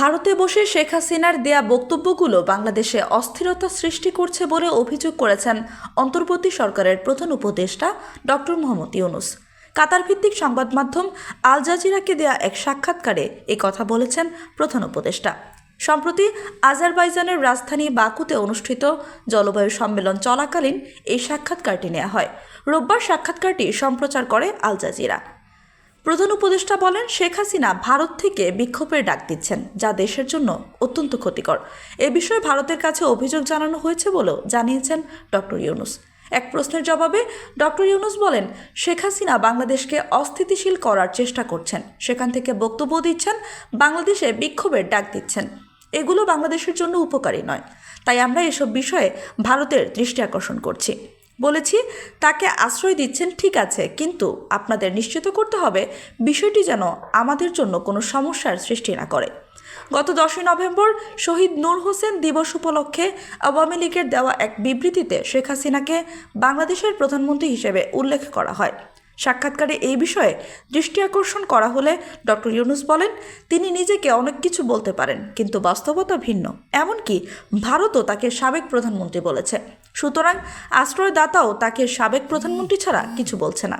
ভারতে বসে শেখ হাসিনার দেয়া বক্তব্যগুলো বাংলাদেশে অস্থিরতা সৃষ্টি করছে বলে অভিযোগ করেছেন অন্তর্বর্তী সরকারের প্রধান উপদেষ্টা ডক্টর মোহাম্মদ ইউনুস। কাতার ভিত্তিক সংবাদ মাধ্যম আল জাজিরাকে দেয়া এক সাক্ষাৎকারে এ কথা বলেছেন প্রধান উপদেষ্টা। সম্প্রতি আজারবাইজানের রাজধানী বাকুতে অনুষ্ঠিত জলবায়ু সম্মেলন চলাকালীন এই সাক্ষাৎকারটি নেওয়া হয়। রোববার সাক্ষাৎকারটি সম্প্রচার করে আল জাজিরা। প্রধান উপদেষ্টা বলেন, শেখ হাসিনা ভারত থেকে বিক্ষোভের ডাক দিচ্ছেন, যা দেশের জন্য অত্যন্ত ক্ষতিকর। এ বিষয়ে ভারতের কাছে অভিযোগ জানানো হয়েছে বলেও জানিয়েছেন ডক্টর ইউনুস। এক প্রশ্নের জবাবে ডক্টর ইউনুস বলেন, শেখ হাসিনা বাংলাদেশকে অস্থিতিশীল করার চেষ্টা করছেন। সেখান থেকে বক্তব্য দিচ্ছেন, বাংলাদেশে বিক্ষোভের ডাক দিচ্ছেন। এগুলো বাংলাদেশের জন্য উপকারী নয়। তাই আমরা এসব বিষয়ে ভারতের দৃষ্টি আকর্ষণ করছি। বলেছি, তাকে আশ্রয় দিচ্ছেন ঠিক আছে, কিন্তু আপনাদের নিশ্চিত করতে হবে বিষয়টি যেন আমাদের জন্য কোনো সমস্যার সৃষ্টি না করে। গত দশই নভেম্বর শহীদ নূর হোসেন দিবস উপলক্ষে আওয়ামী লীগের দেওয়া এক বিবৃতিতে শেখ হাসিনাকে বাংলাদেশের প্রধানমন্ত্রী হিসেবে উল্লেখ করা হয়। সাক্ষাৎকারে এই বিষয়ে দৃষ্টি আকর্ষণ করা হলে ডক্টর ইউনুস বলেন, তিনি নিজেকে অনেক কিছু বলতে পারেন, কিন্তু বাস্তবতা ভিন্ন। এমনকি ভারতও তাকে সাবেক প্রধানমন্ত্রী বলেছে। সুতরাং আশ্রয়দাতাও তাকে সাবেক প্রধানমন্ত্রী ছাড়া কিছু বলছে না।